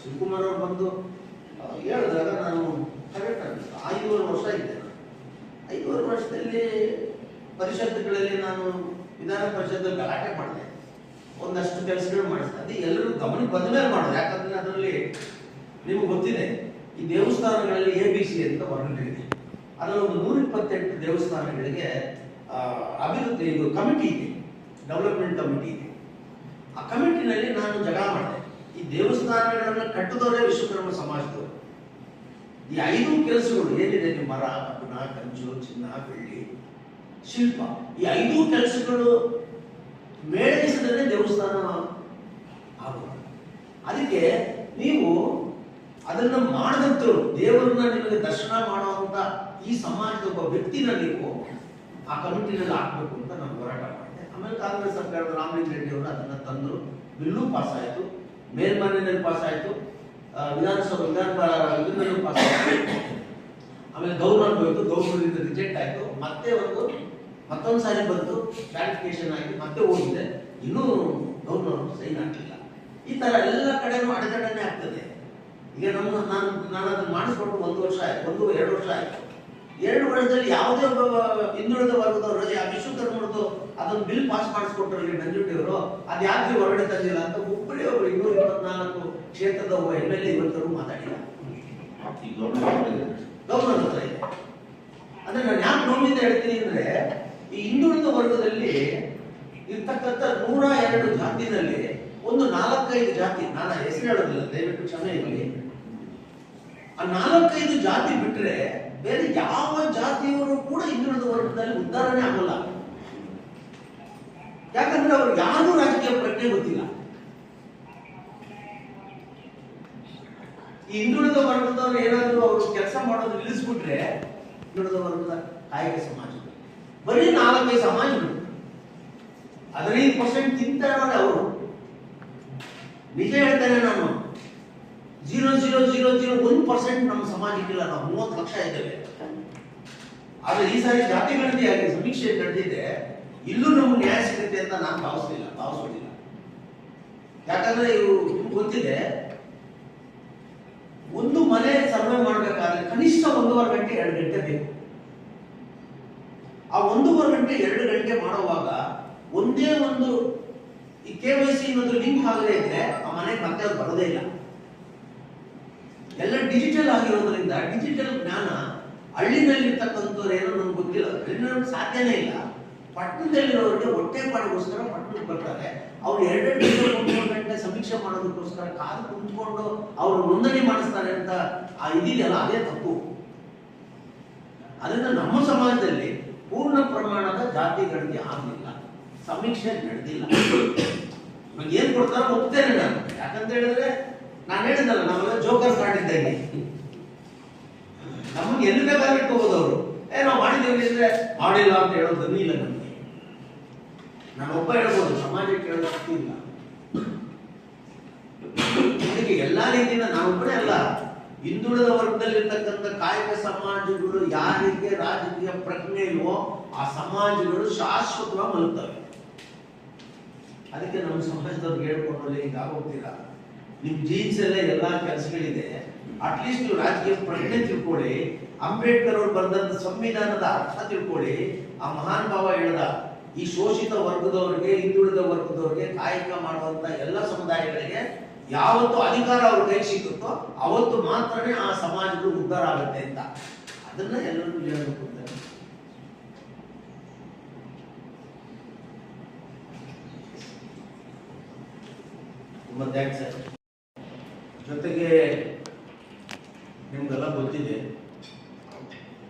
ಶಿವಕುಮಾರ್ ಅವರು ಬಂದು ಹೇಳಿದಾಗ ನಾನು ಕರೆಕ್ಟ್ ಅನ್ನಿಸ್ತು ಐದೂವರೆ ವರ್ಷ ಇದ್ದೆ ಐದೂವರೆ ವರ್ಷದಲ್ಲಿ ಪರಿಷತ್ತುಗಳಲ್ಲಿ ನಾನು ವಿಧಾನ ಪರಿಷತ್ತಲ್ಲಿ ಗಲಾಟೆ ಮಾಡಿದೆ. ಒಂದಷ್ಟು ಕೆಲಸಗಳು ಮಾಡಿಸಿದೆ ಅದು ಎಲ್ಲರೂ ಗಮನಕ್ಕೆ ಬಂದ ಮೇಲೆ ಮಾಡಿದೆ. ಯಾಕಂದ್ರೆ ಅದರಲ್ಲಿ ನಿಮಗೆ ಗೊತ್ತಿದೆ, ಈ ದೇವಸ್ಥಾನಗಳಲ್ಲಿ ಎ ಬಿ ಸಿ ಅಂತ ಹೊರಟಿದೆ ಅದರಲ್ಲಿ ಒಂದು ನೂರ ಇಪ್ಪತ್ತೆಂಟು ದೇವಸ್ಥಾನಗಳಿಗೆ ಅಭಿವೃದ್ಧಿ, ಇದು ಕಮಿಟಿ ಇದೆ. ಡೆವಲಪ್ಮೆಂಟ್ ಕಮಿಟಿ ಇದೆ. ಆ ಕಮಿಟಿನಲ್ಲಿ ನಾನು ಜಗಳ ಮಾಡಿದೆ. ಈ ದೇವಸ್ಥಾನಗಳನ್ನು ಕಟ್ಟದವರೇ ವಿಶ್ವಕರ್ಮ ಸಮಾಜದವರು. ಈ ಐದು ಕೆಲಸಗಳು ಏನಿದೆ ಮರ ಕಬ್ಬಣ ಕಂಚು ಚಿನ್ನ, ಬೆಳ್ಳಿ, ಶಿಲ್ಪ. ಈ ಐದು ಕೆಲಸಗಳು ಮೇಳಿಸಿದ್ರೆ ದೇವಸ್ಥಾನ ಆಗುವ ಅದಕ್ಕೆ ನೀವು ಅದನ್ನ ಮಾಡದಂತರು ದೇವರನ್ನ ನಿಮಗೆ ದರ್ಶನ ಮಾಡುವಂತ ಈ ಸಮಾಜದ ಒಬ್ಬ ವ್ಯಕ್ತಿನ ನೀವು ಆ ಕಮಿಟಿನಲ್ಲಿ ಹಾಕ್ಬೇಕು ಅಂತ ನಾನು ಹೋರಾಟ ಮಾಡಿದೆ ಆಮೇಲೆ ಕಾಂಗ್ರೆಸ್ ಸರ್ಕಾರದ ರಾಮಲಿಂಗ ರೆಡ್ಡಿ ಅವರು ಅದನ್ನ ತಂದರು. ಬಿಲ್ಲು ಪಾಸ್ ಆಯಿತು ಮೇಲ್ಮನೆಯಲ್ಲಿ ಪಾಸ್ ಆಯಿತು ವಿಧಾನಸಭೆ ವಿಧಾನ ಪಾಸ್ ಆಯಿತು ಆಮೇಲೆ ಗೌರ್ನರ್ ಹೋಯಿತು ಗೌರ್ನರಿಂದ ರಿಜೆಕ್ಟ್ ಆಯಿತು. ಮತ್ತೆ ಒಂದು, ಮತ್ತೊಂದು ಸಾರಿ ಬಂತು. ಕ್ಲಾರಿಫಿಕೇಶನ್ ಆಗಿ ಮತ್ತೆ ಹೋಗಿದೆ. ಇನ್ನೂ ಗೌರ್ನರ್ ಸೈನ್ ಆಗಲಿಲ್ಲ ಈ ಥರ ಎಲ್ಲ ಕಡೆನೂ ಅಡೆತಡೆನೇ ಆಗ್ತದೆ. ಈಗ ನಮ್ಮ ನಾನು ನಾನು ಅದನ್ನು ಮಾಡಿಸ್ಕೊಂಡು ಒಂದು ವರ್ಷ ಆಯ್ತು. ಒಂದು, ಎರಡು ವರ್ಷ ಆಯ್ತು. ಎರಡು ವರ್ಷದಲ್ಲಿ ಯಾವುದೇ ಒಬ್ಬ ಹಿಂದುಳಿದ ವರ್ಗದವರು ಆ ವಿಶ್ವಕರ್ಮರದು ಅದನ್ನು ಬಿಲ್ ಪಾಸ್ ಮಾಡಿಸ್ಕೊಟ್ರು ಇಲ್ಲಿ ನಂಜುಂಡಿಯವರು ಅದು ಯಾಕೆ ಹೊರಗಡೆ ತಂದಿಲ್ಲ ಅಂತ ಒಬ್ಬರೇ ಅವರು ಇನ್ನೂರ ಇಪ್ಪತ್ನಾಲ್ಕು ಕ್ಷೇತ್ರದ ಒಬ್ಬ ಎಂ ಎಲ್ ಎ ಇವತ್ತರು ಮಾತಾಡಿಲ್ಲ. ಗೌರ್ಮೆಂಟ್ ಹತ್ರ ಇದೆ. ಅಂದ್ರೆ ನಾನು ಯಾಕೆ ನೋವಿಂದ ಹೇಳ್ತೀನಿ ಅಂದ್ರೆ, ಈ ಹಿಂದುಳಿದ ವರ್ಗದಲ್ಲಿ ಇರ್ತಕ್ಕಂಥ ನೂರ ಎರಡು ಜಾತಿನಲ್ಲಿ ಒಂದು ನಾಲ್ಕೈದು ಜಾತಿ, ನಾನು ಹೆಸರು ಹೇಳೋದಿಲ್ಲ, ದಯವಿಟ್ಟು ಕ್ಷಮೆ ಇರಲಿ. ಆ ನಾಲ್ಕೈದು ಜಾತಿ ಬಿಟ್ರೆ ಬೇರೆ ಯಾವ ಜಾತಿಯವರು ಕೂಡ ಹಿಂದುಳಿದ ವರ್ಗದಲ್ಲಿ ಉದ್ಧಾರಣೆ ಆಗೋಲ್ಲ. ಯಾಕಂದ್ರೆ ಅವರು ಯಾರು ರಾಜಕೀಯ ಪ್ರಜ್ಞೆ ಗೊತ್ತಿಲ್ಲ. ಈ ಹಿಂದುಳಿದ ವರ್ಗದವ್ರು ಏನಾದ್ರು ಅವರು ಕೆಲಸ ಮಾಡೋದು ನಿಲ್ಲಿಸ್ಬಿಟ್ರೆ ಹಿಂದುಳಿದ ವರ್ಗದ ಕಾಯಕ ಸಮಾಜ ಬರೀ ನಾಲ್ಕೈದು ಸಮಾಜಗಳು. ಹದಿನೈದು ಪರ್ಸೆಂಟ್ ತಿಂತ ಇರೋರೆ ಅವರು. ನಿಜ ಹೇಳ್ತೇನೆ ನಾನು. ಜೀರೋ ಜೀರೋ ಜೀರೋ ಜೀರೋ, ಒಂದು ಪರ್ಸೆಂಟ್ ನಮ್ಮ ಸಮಾಜಕ್ಕಿಲ್ಲ, ನಾವು ಮೂವತ್ತು ಲಕ್ಷ ಇದ್ದೇವೆ. ಆದ್ರೆ ಈ ಸಾರಿ ಜಾತಿ ಗಣತಿಯಾಗಿ ಸಮೀಕ್ಷೆ ನಡೆದಿದೆ, ಇಲ್ಲೂ ನಮ್ಗೆ ನ್ಯಾಯ ಸಿಗುತ್ತೆ ಅಂತ ನಾನು ಭಾವಿಸಲಿಲ್ಲ ಭಾವಿಸೋದಿಲ್ಲ ಯಾಕಂದ್ರೆ ಇವರು ಗೊತ್ತಿದೆ, ಒಂದು ಮನೆ ಸರ್ವೆ ಮಾಡಬೇಕಾದ್ರೆ ಕನಿಷ್ಠ ಒಂದೂವರೆ ಗಂಟೆ ಎರಡು ಗಂಟೆ ಬೇಕು. ಆ ಒಂದೂವರೆ ಗಂಟೆ, ಎರಡು ಗಂಟೆ ಮಾಡುವಾಗ ಒಂದೇ ಒಂದು ಈ ಕೆ ವೈ ಸಿ ಲಿಂಕ್ ಆಗದೇ ಇದ್ರೆ ಆ ಮನೆಗೆ ಮತ್ತೆ ಬರೋದೇ ಇಲ್ಲ. ಎಲ್ಲ ಡಿಜಿಟಲ್ ಆಗಿರೋದ್ರಿಂದ ಡಿಜಿಟಲ್ ಜ್ಞಾನ ಹಳ್ಳಿನಲ್ಲಿರ್ತಕ್ಕಂಥವ್ರು ಏನೋ ನಮ್ಗೆ ಗೊತ್ತಿಲ್ಲ. ಹಳ್ಳಿನ ಸಾಧ್ಯನೇ ಇಲ್ಲ. ಪಟ್ಟಣದಲ್ಲಿರೋರಿಗೆ ಹೊಟ್ಟೆ ಪಾಡಿಗೋಸ್ಕರ ಪಟ್ಟಣಕ್ಕೆ ಬರ್ತಾರೆ. ಅವ್ರು ಎರಡೆರಡು ಮೂರು ಗಂಟೆ ಸಮೀಕ್ಷೆ ಮಾಡೋದಕ್ಕೋಸ್ಕರ ಕಾದು ಕುಂತ್ಕೊಂಡು ಅವ್ರು ನೋಂದಣಿ ಮಾಡಿಸ್ತಾರೆ ಅಂತ ಆ ಇದಿದೆಯಲ್ಲ, ಅದೇ ತಪ್ಪು. ಅದರಿಂದ ನಮ್ಮ ಸಮಾಜದಲ್ಲಿ ಪೂರ್ಣ ಪ್ರಮಾಣದ ಜಾತಿ ಗಣತಿ ಆಗಲಿಲ್ಲ. ಸಮೀಕ್ಷೆ ನಡೆದಿಲ್ಲ. ನಮ್ಗೆ ಏನ್ ಕೊಡ್ತಾರೋ ಒಪ್ತೇನೆ ನಾನು. ಯಾಕಂತ ಹೇಳಿದ್ರೆ ಹೇಳಿದಲ್ಲ ನಾವೆಲ್ಲ ಜೋಕರ್ ಇದ್ದಂಗೆ ನಮಗೆ ಎಲ್ಲಿ ಬೇಕಾದ್ರೆ ಇಟ್ಕೋಬಹುದು ಅವರು. ಏ, ನಾವು ಮಾಡಿದ್ದೇವೆ ಅಂದ್ರೆ ಮಾಡಿಲ್ಲ ಅಂತ ಹೇಳೋದನ್ನು ಇಲ್ಲ ನಮಗೆ. ನಾನೊಬ್ಬ ಹೇಳ್ಬೋದು, ಸಮಾಜಕ್ಕೆ ಹೇಳೋ ಇಲ್ಲ. ಅದಕ್ಕೆ ಎಲ್ಲಾ ರೀತಿಯಿಂದ ನಾವೊಬ್ಬರೇ ಅಲ್ಲ, ಹಿಂದುಳಿದ ವರ್ಗದಲ್ಲಿರ್ತಕ್ಕಂಥ ಕಾಯಕ ಸಮಾಜಗಳು ಯಾರಿಗೆ ರಾಜಕೀಯ ಪ್ರಜ್ಞೆ ಇಲ್ವೋ ಆ ಸಮಾಜಗಳು ಶಾಶ್ವತವಾಗಿ ಮಲಗ್ತವೆ. ಅದಕ್ಕೆ ನಮ್ಮ ಸಮಾಜದವ್ರಿಗೆ ಹೇಳ್ಕೊಂಡು ಈಗ ಆಗೋಗ್ತೀರಾ ನಿಮ್ ಜೀನ್ಸ್ ಎಲ್ಲ ಎಲ್ಲಾ ಕೆಲಸಗಳಿದೆ. ಅಟ್ಲೀಸ್ಟ್ ನೀವು ರಾಜಕೀಯ ಪ್ರಜ್ಞೆ ತಿಳ್ಕೊಳ್ಳಿ ಅಂಬೇಡ್ಕರ್ ಅವರು ಬರೆದಂತ ಸಂವಿಧಾನದ ಅರ್ಥ ತಿಳ್ಕೊಳ್ಳಿ ಆ ಮಹಾನ್ ಭಾವ ಹೇಳ್ದ, ಈ ಶೋಷಿತ ವರ್ಗದವರಿಗೆ, ಹಿಂದುಳಿದ ವರ್ಗದವರಿಗೆ ಕಾಯಕ ಮಾಡುವಂತ ಎಲ್ಲ ಸಮುದಾಯಗಳಿಗೆ ಯಾವತ್ತು ಅಧಿಕಾರ ಅವ್ರ ಕೈ ಸಿಗುತ್ತೋ ಅವತ್ತು ಮಾತ್ರನೇ ಆ ಸಮಾಜಗಳು ಉದ್ಧಾರ ಆಗುತ್ತೆ ಅಂತ. ಅದನ್ನ ಎಲ್ಲರೂ ಹೇಳಬೇಕು ತುಂಬ ಥ್ಯಾಂಕ್ಸ್ ಸರ್. ಜೊತೆಗೆ ನಿಮ್ಗೆಲ್ಲ ಗೊತ್ತಿದೆ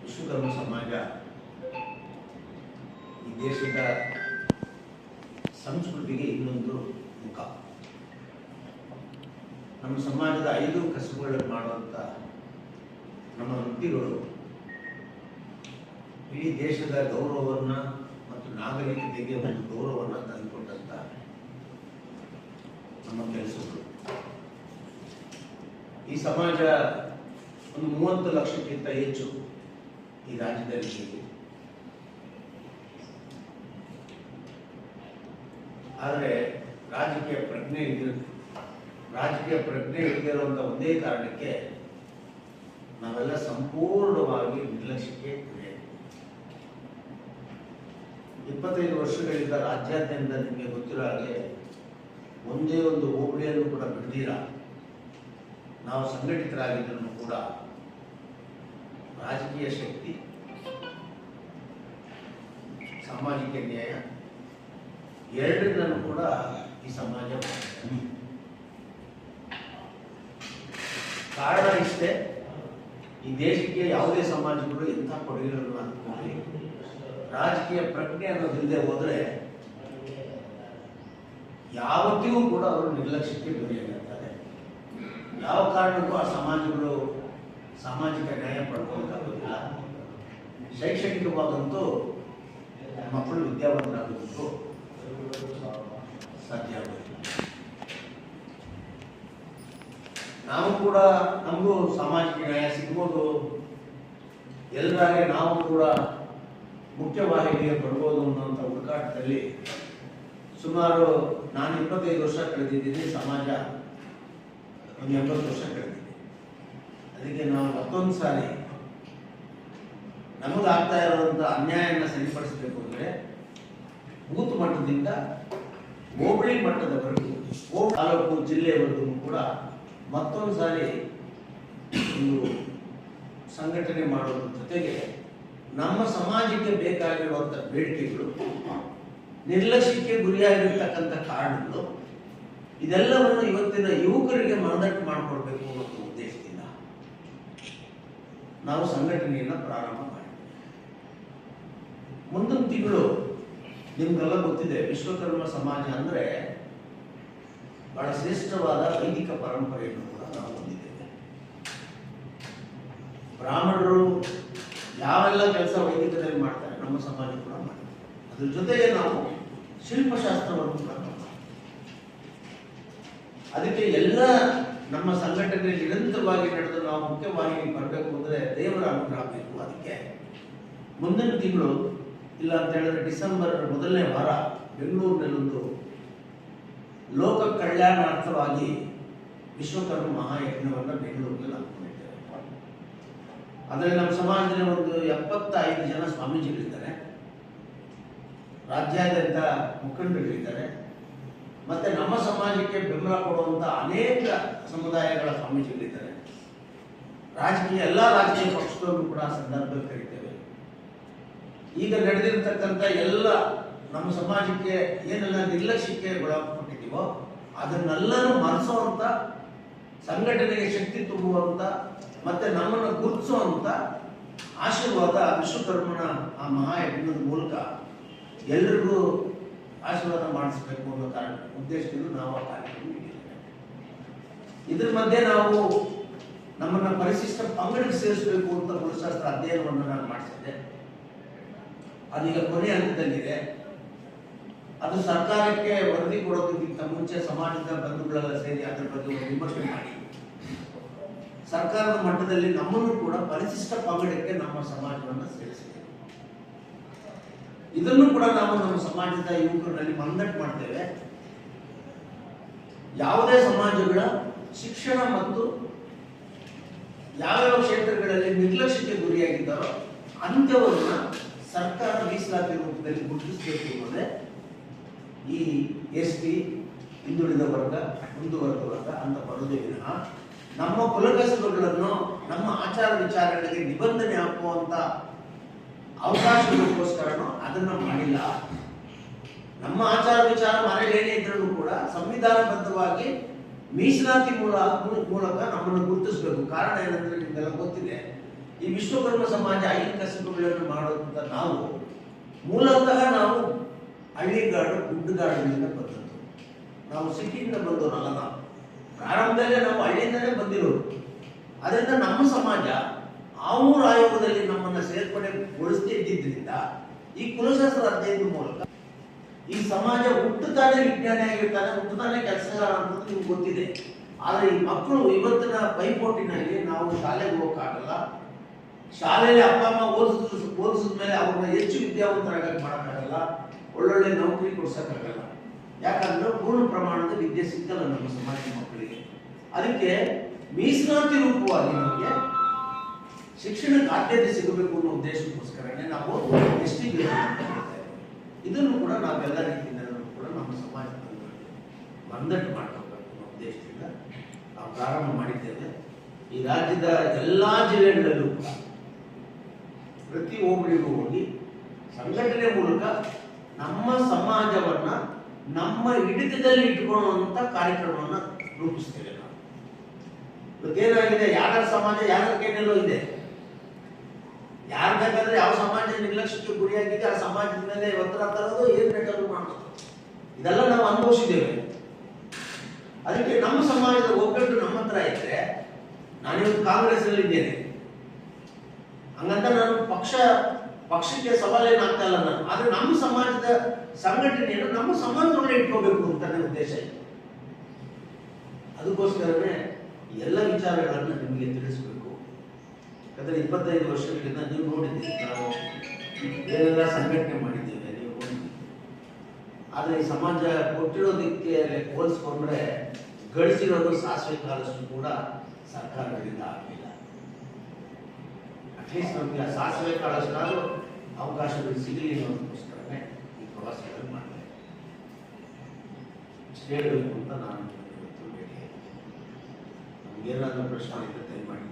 ವಿಶ್ವಕರ್ಮ ಸಮಾಜ ಈ ದೇಶದ ಸಂಸ್ಕೃತಿಗೆ ಇನ್ನೊಂದು ಮುಖ. ನಮ್ಮ ಸಮಾಜದ ಐದು ಕಸುಬುಗಳನ್ನು ಮಾಡುವಂಥ ನಮ್ಮ ವೃತ್ತಿಗಳು ಇಡೀ ದೇಶದ ಗೌರವವನ್ನು ಮತ್ತು ನಾಗರಿಕತೆಗೆ ಒಂದು ಗೌರವವನ್ನು ತಂದುಕೊಟ್ಟಂತ ನಮ್ಮ ಕೆಲಸಗಳು. ಈ ಸಮಾಜ ಒಂದು ಮೂವತ್ತು ಲಕ್ಷಕ್ಕಿಂತ ಹೆಚ್ಚು ಈ ರಾಜ್ಯದಲ್ಲಿ ಆದರೆ ರಾಜಕೀಯ ಪ್ರಜ್ಞೆ ಇದ್ದಿರುತ್ತೆ ರಾಜಕೀಯ ಪ್ರಜ್ಞೆ ಇಲ್ಲದಿರುವಂಥ ಒಂದೇ ಕಾರಣಕ್ಕೆ ನಾವೆಲ್ಲ ಸಂಪೂರ್ಣವಾಗಿ ನಿರ್ಲಕ್ಷ್ಯಕ್ಕೆ ಇಪ್ಪತ್ತೈದು ವರ್ಷಗಳಿಂದ ರಾಜ್ಯಾದ್ಯಂತ ನಿಮಗೆ ಗೊತ್ತಿರೋ ಹಾಗೆ ಒಂದೇ ಒಂದು ಹೋಬಳಿಯನ್ನು ಕೂಡ ಬಿಡ್ದಿರ ನಾವು ಸಂಘಟಿತರಾಗಿದ್ದರೂ ಕೂಡ ರಾಜಕೀಯ ಶಕ್ತಿ, ಸಾಮಾಜಿಕ ನ್ಯಾಯ ಎರಡನ್ನೂ ಕೂಡ ಈ ಸಮಾಜ ಕಾರಣ ಇಷ್ಟೇ, ಈ ದೇಶಕ್ಕೆ ಯಾವುದೇ ಸಮಾಜಗಳು ಇಂಥ ಕೊಡುಗೆಗಳನ್ನು ರಾಜಕೀಯ ಪ್ರಜ್ಞೆ ಅನ್ನೋದಿಲ್ಲದೆ ಹೋದರೆ ಯಾವತ್ತಿಗೂ ಕೂಡ ಅವರು ನಿರ್ಲಕ್ಷ್ಯಕ್ಕೆ ಗುರಿಯಾಗಿರ್ತಾರೆ ಯಾವ ಕಾರಣಕ್ಕೂ ಆ ಸಮಾಜಗಳು ಸಾಮಾಜಿಕ ನ್ಯಾಯ ಪಡ್ಕೊಳ್ಳೋಕ್ಕಾಗೋದಿಲ್ಲ. ಶೈಕ್ಷಣಿಕವಾದಂತೂ ಮಕ್ಕಳು ವಿದ್ಯಾವಂತರಾಗೋದಕ್ಕೂ ಸಾಧ್ಯ ಆಗೋದಿಲ್ಲ. ನಾವು ಕೂಡ ನಮಗೂ ಸಾಮಾಜಿಕ ನ್ಯಾಯ ಸಿಗ್ಬೋದು. ಎಲ್ಲರಾಗೆ ನಾವು ಕೂಡ ಮುಖ್ಯವಾಹಿನಿಗೆ ಬರ್ಬೋದು ಅನ್ನೋಂಥ ಹುಡುಕಾಟದಲ್ಲಿ ಸುಮಾರು ನಾನು ಇಪ್ಪತ್ತೈದು ವರ್ಷ ಕಳೆದಿದ್ದೀನಿ ಸಮಾಜ. ಒಂದು ಎಂಬತ್ತು ವರ್ಷ ಕಳೆದಿದೆ. ಅದಕ್ಕೆ ನಾವು ಮತ್ತೊಂದು ಸಾರಿ ನಮಗಾಗ್ತಾ ಇರುವಂಥ ಅನ್ಯಾಯನ ಸರಿಪಡಿಸಬೇಕು ಅಂದರೆ ಬೂತ್ ಮಟ್ಟದಿಂದ ಹೋಬಳಿ ಮಟ್ಟದವರೆಗೂ ತಾಲೂಕು ಜಿಲ್ಲೆಯವರೆಗೂ ಕೂಡ ಮತ್ತೊಂದು ಸಾರಿ ಒಂದು ಸಂಘಟನೆ ಮಾಡೋದ್ರ ಜೊತೆಗೆ ನಮ್ಮ ಸಮಾಜಕ್ಕೆ ಬೇಕಾಗಿರುವಂಥ ಬೇಡಿಕೆಗಳು ನಿರ್ಲಕ್ಷ್ಯಕ್ಕೆ ಗುರಿಯಾಗಿರ್ತಕ್ಕಂಥ ಕಾರಣಗಳು ಇದೆಲ್ಲವನ್ನು ಇವತ್ತಿನ ಯುವಕರಿಗೆ ಮನದಟ್ಟು ಮಾಡಿಕೊಡ್ಬೇಕು ಅನ್ನೋ ಉದ್ದೇಶದಿಂದ ನಾವು ಸಂಘಟನೆಯನ್ನು ಪ್ರಾರಂಭ ಮಾಡಿದ್ದೇವೆ ಮುಂದಿನ ತಿಂಗಳು ನಿಮ್ಗೆಲ್ಲ ಗೊತ್ತಿದೆ, ವಿಶ್ವಕರ್ಮ ಸಮಾಜ ಅಂದರೆ ಬಹಳ ಶ್ರೇಷ್ಠವಾದ ವೈದಿಕ ಪರಂಪರೆಯನ್ನು ಕೂಡ ನಾವು ಹೊಂದಿದ್ದೇವೆ ಬ್ರಾಹ್ಮಣರು ಯಾವೆಲ್ಲ ಕೆಲಸ ವೈದಿಕದಲ್ಲಿ ಮಾಡ್ತಾರೆ, ನಮ್ಮ ಸಮಾಜ ಕೂಡ ಮಾಡ್ತಾರೆ ಅದ್ರ ಜೊತೆಗೆ ನಾವು ಶಿಲ್ಪಶಾಸ್ತ್ರವನ್ನು ಕೂಡ. ಅದಕ್ಕೆ ಎಲ್ಲ ನಮ್ಮ ಸಂಘಟನೆ ನಿರಂತರವಾಗಿ ನಡೆದು ನಾವು ಮುಖ್ಯವಾಗಿ ಬರಬೇಕು ಅಂದರೆ ದೇವರ ಅನುಗ್ರಹ ಬೇಕು ಅದಕ್ಕೆ. ಮುಂದಿನ ತಿಂಗಳು, ಇಲ್ಲ ಅಂತ ಹೇಳಿದ್ರೆ ಡಿಸೆಂಬರ್ ಮೊದಲನೇ ವಾರ ಬೆಂಗಳೂರಿನಲ್ಲೊಂದು ಲೋಕ ಕಲ್ಯಾಣಾರ್ಥವಾಗಿ ವಿಶ್ವಕರ್ಮ ಮಹಾಯಜ್ಞವನ್ನು ಬೆಂಗಳೂರಿನಲ್ಲಿ ಹಾಕೊಂಡಿದ್ದೇವೆ ಅದರಲ್ಲಿ ನಮ್ಮ ಸಮಾಜದಲ್ಲಿ ಒಂದು ಎಪ್ಪತ್ತೈದು ಜನ ಸ್ವಾಮೀಜಿಗಳಿದ್ದಾರೆ. ರಾಜ್ಯಾದ್ಯಂತ ಮುಖಂಡರುಗಳಿದ್ದಾರೆ ಮತ್ತೆ ನಮ್ಮ ಸಮಾಜಕ್ಕೆ ಬೆಂಬಲ ಕೊಡುವಂತ ಅನೇಕ ಸಮುದಾಯಗಳ ಸ್ವಾಮೀಜಿಗಳಿದ್ದಾರೆ. ರಾಜಕೀಯ ಎಲ್ಲ ರಾಜಕೀಯ ಪಕ್ಷದವರು ಕೂಡ ಸಂದರ್ಭದಲ್ಲಿ ಕರೀತೇವೆ. ಈಗ ನಡೆದಿರ್ತಕ್ಕಂಥ ಎಲ್ಲ ನಮ್ಮ ಸಮಾಜಕ್ಕೆ ಏನೆಲ್ಲ ನಿರ್ಲಕ್ಷ್ಯಕ್ಕೆ ಒಳಪಟ್ಟಿದ್ದೀವೋ ಅದನ್ನೆಲ್ಲನೂ ಮರೆಸುವಂತ, ಸಂಘಟನೆಗೆ ಶಕ್ತಿ ತುಂಬುವಂತ, ಮತ್ತೆ ನಮ್ಮನ್ನು ಗುರುತಿಸುವಂತ ಆಶೀರ್ವಾದ ವಿಶ್ವಕರ್ಮನ ಆ ಮಹಾಯಜ್ಞದ ಮೂಲಕ ಎಲ್ರಿಗೂ ಆಶೀರ್ವಾದ ಮಾಡಿಸ್ಬೇಕು ಅನ್ನೋ ಕಾರಣ, ಉದ್ದೇಶದಿಂದ ನಾವು ಆ ಕಾರ್ಯಕ್ರಮ ಇದ್ರ ಮಧ್ಯೆ ನಾವು ನಮ್ಮನ್ನ ಪರಿಶಿಷ್ಟ ಪಂಗಡಕ್ಕೆ ಸೇರಿಸಬೇಕು ಅಂತ ಕುಲಶಾಸ್ತ್ರ ಅಧ್ಯಯನವನ್ನು ನಾನು ಮಾಡಿಸಿದ್ದೆ. ಅದೀಗ ಕೊನೆ ಹಂತದಲ್ಲಿದೆ. ಅದು ಸರ್ಕಾರಕ್ಕೆ ವರದಿ ಕೊಡೋದಕ್ಕಿಂತ ಮುಂಚೆ ಸಮಾಜದ ಬಂಧುಗಳೆಲ್ಲ ಸೇರಿ ಅದರ ಬಗ್ಗೆ ಒಂದು ವಿಮರ್ಶೆ ಮಾಡಿ. ಸರ್ಕಾರದ ಮಟ್ಟದಲ್ಲಿ ನಮ್ಮನ್ನು ಕೂಡ ಪರಿಶಿಷ್ಟ ಪಂಗಡಕ್ಕೆ ನಮ್ಮ ಸಮಾಜವನ್ನು ಸೇರಿಸಿದೆ. ಇದನ್ನು ಕೂಡ ನಾವು ನಮ್ಮ ಸಮಾಜದ ಯುವಕರಲ್ಲಿ ಮಂದಟ್ಟು ಮಾಡ್ತೇವೆ. ಯಾವುದೇ ಸಮಾಜಗಳ ಶಿಕ್ಷಣ ಮತ್ತು ಯಾವ್ಯಾವ ಕ್ಷೇತ್ರಗಳಲ್ಲಿ ನಿರ್ಲಕ್ಷ್ಯಕ್ಕೆ ಗುರಿಯಾಗಿದ್ದಾರೋ ಅಂತ್ಯವನ್ನು ಸರ್ಕಾರ ಮೀಸಲಾತಿ ರೂಪದಲ್ಲಿ ಗುರುತಿಸಬೇಕು ಅನ್ನೋದೇ ಈ ಎಸ್ ಟಿ, ಹಿಂದುಳಿದ ವರ್ಗ, ಮುಂದುವರೆದ ವರ್ಗ ಅಂತ ಬರೋದೇ ವಿನಃ ನಮ್ಮ ಕುಲಕಸಬುಗಳನ್ನು ನಮ್ಮ ಆಚಾರ ವಿಚಾರಗಳಿಗೆ ನಿಬಂಧನೆ ಹಾಕುವಂತ ಅವಕಾಶಗಳಿಗೋಸ್ಕರನೂ ಅದನ್ನ ಮಾಡಿಲ್ಲ. ನಮ್ಮ ಆಚಾರ ವಿಚಾರ ಮನೆಯಲ್ಲಿ ಏನೇ ಇದ್ರೂ ಕೂಡ ಸಂವಿಧಾನಬದ್ಧವಾಗಿ ಮೀಸಲಾತಿ ಮೂಲ ಮೂಲಕ ನಮ್ಮನ್ನು ಗುರುತಿಸಬೇಕು. ಕಾರಣ ಏನಂದ್ರೆ ನಿಮ್ಗೆಲ್ಲ ಗೊತ್ತಿದೆ, ಈ ವಿಶ್ವಕರ್ಮ ಸಮಾಜ ಐದು ಕಸಬುಗಳನ್ನು ಮಾಡುವಂತ ನಾವು ಮೂಲತಃ ನಾವು ಹಳ್ಳಿಗಾಡು ಗುಡ್ಡಗಾಡುಗಳಿಂದ ಬಂದದ್ದು. ನಾವು ಸಿಟಿಯಿಂದ ಬಂದವರಲ್ಲ ನಾವು. ಪ್ರಾರಂಭದಲ್ಲೇ ನಾವು ಹಳ್ಳಿಯಿಂದಲೇ ಬಂದಿರೋರು ಅದರಿಂದ ನಮ್ಮ ಸಮಾಜ ಆವೂರು ಆಯೋಗದಲ್ಲಿ ನಮ್ಮನ್ನ ಸೇರ್ಪಡೆಗೊಳಿಸದೇ ಇದ್ದಿದ್ದರಿಂದ ಈ ಕುಲಶಾಸ್ತ್ರ ಅಧ್ಯಯನದ ಮೂಲಕ ಈ ಸಮಾಜ ಹುಟ್ಟುತ್ತಾನೆ ವಿಜ್ಞಾನಿ ಆಗಿರ್ತಾನೆ ಹುಟ್ಟುತ್ತಾನೆ, ಕೆಲಸಗಾರ ಅನ್ನೋದು ನಿಮ್ಗೆ ಗೊತ್ತಿದೆ. ಆದರೆ ಈ ಮಕ್ಕಳು ಇವತ್ತಿನ ಪೈಪೋಟಿನಲ್ಲಿ ನಾವು ಶಾಲೆಗೆ ಹೋಗಕ್ಕಾಗಲ್ಲ. ಶಾಲೆಯಲ್ಲಿ ಅಪ್ಪ, ಅಮ್ಮ ಓದಿಸಿದ್ರು, ಓದಿಸಿದ ಮೇಲೆ ಅವ್ರನ್ನ ಹೆಚ್ಚು ವಿದ್ಯಾವಂತರಾಗಕ್ಕೆ ಮಾಡೋಕ್ಕಾಗಲ್ಲ. ಒಳ್ಳೊಳ್ಳೆ ನೌಕರಿ ಕೊಡ್ಸೋಕ್ಕಾಗಲ್ಲ. ಯಾಕಂದ್ರೆ ಪೂರ್ಣ ಪ್ರಮಾಣದ ವಿದ್ಯೆ ಸಿಕ್ಕಲ್ಲ ನಮ್ಮ ಸಮಾಜದ ಮಕ್ಕಳಿಗೆ. ಅದಕ್ಕೆ ಮೀಸಲಾತಿ ರೂಪವಾಗಿ ನಮಗೆ ಶಿಕ್ಷಣಕ್ಕೆ ಆದ್ಯತೆ ಸಿಗಬೇಕು ಅನ್ನೋ ಉದ್ದೇಶಕ್ಕೋಸ್ಕರನೇ ನಾವು ಎಸ್ ಇದನ್ನು ಕೂಡ ನಾವೆಲ್ಲ ರೀತಿಯಿಂದಲೂ ಕೂಡ ನಮ್ಮ ಸಮಾಜದಲ್ಲಿ ಬಂದಟ್ಟು ಮಾಡ್ಕೋಬೇಕು ಅನ್ನೋ ಉದ್ದೇಶದಿಂದ ನಾವು ಪ್ರಾರಂಭ ಮಾಡಿದ್ದೇವೆ. ಈ ರಾಜ್ಯದ ಎಲ್ಲ ಜಿಲ್ಲೆಗಳಲ್ಲೂ ಪ್ರತಿ ಹೋಬಳಿಗೂ ಹೋಗಿ ಸಂಘಟನೆ ಮೂಲಕ ನಮ್ಮ ಸಮಾಜವನ್ನ ನಮ್ಮ ಹಿಡಿತದಲ್ಲಿ ಇಟ್ಕೊಳ್ಳುವಂತ ಕಾರ್ಯಕ್ರಮವನ್ನು ರೂಪಿಸ್ತೇವೆ ನಾವು. ಇವತ್ತೇನಾಗಿದೆ? ಯಾರ ಸಮಾಜ, ಯಾರ ಕೈನಲ್ಲೋ ಇದೆ. ಯಾರು ಬೇಕಾದ್ರೆ ಯಾವ ಸಮಾಜ ನಿರ್ಲಕ್ಷ್ಯಕ್ಕೆ ಗುರಿಯಾಗಿದೆ ಆ ಸಮಾಜದ ಮೇಲೆ ಒತ್ತಡ ತರೋದು ಏನ್ ಬೇಕಾದ್ರೂ ಮಾಡ್ಬೋದು. ಇದೆಲ್ಲ ನಾವು ಅನುಭವಿಸಿದ್ದೇವೆ. ಅದಕ್ಕೆ ನಮ್ಮ ಸಮಾಜದ ಒಗ್ಗಟ್ಟು ನಮ್ಮ ಹತ್ರ ಇದ್ರೆ ನಾನಿವತ್ತು ಕಾಂಗ್ರೆಸ್ ಅಲ್ಲಿ ಇದ್ದೇನೆ. ಹಂಗಂತ ನಾನು ಪಕ್ಷ, ಪಕ್ಷಕ್ಕೆ ಸವಾಲ್ ಏನಾಗ್ತಾ ಇಲ್ಲ ನಾನು. ಆದ್ರೆ ನಮ್ಮ ಸಮಾಜದ ಸಂಘಟನೆಯನ್ನು ನಮ್ಮ ಸಮಾಜದೊಳಗೆ ಇಟ್ಕೋಬೇಕು ಅಂತ ನನ್ನ ಉದ್ದೇಶ ಇದೆ. ಅದಕ್ಕೋಸ್ಕರನೇ ಎಲ್ಲ ವಿಚಾರಗಳನ್ನು ನಿಮಗೆ ತಿಳಿಸ್ಬೇಕು ಯಾಕಂದ್ರೆ ಇಪ್ಪತ್ತೈದು ವರ್ಷಗಳಿಂದ ನೀವು ನೋಡಿದ್ದೀರಿ, ನಾವು ಏನೆಲ್ಲ ಸಂಘಟನೆ ಮಾಡಿದ್ದೇವೆ, ನೀವು ನೋಡಿದ್ದೀರಿ. ಆದ್ರೆ ಈ ಸಮಾಜ ಕೊಟ್ಟಿರೋದಕ್ಕೆ ಹೋಲಿಸ್ಕೊಂಡ್ರೆ ಗಳಿಸಿರೋದು ಸಾಸಿವೆ ಕಾಲಷ್ಟು ಕೂಡ ಸರ್ಕಾರಗಳಿಂದ ಆಗಲಿಲ್ಲ. ಅಟ್ಲೀಸ್ಟ್ ನಮಗೆ ಸಾಸಿವೆ ಕಾಲಷ್ಟಾದರೂ ಅವಕಾಶಗಳು ಸಿಗಲಿ ಅನ್ನೋದಕ್ಕೋಸ್ಕರನೇ ಈ ಪ್ರವಾಸಗಳನ್ನು ಮಾಡಿದೆ ಹೇಳಬೇಕು ಅಂತ ನಾನು ಇವತ್ತು ನಮಗೇನಾದ್ರೂ ಪ್ರಶ್ನೆ ಇದ್ದರೆ ದಯಮಾಡಿ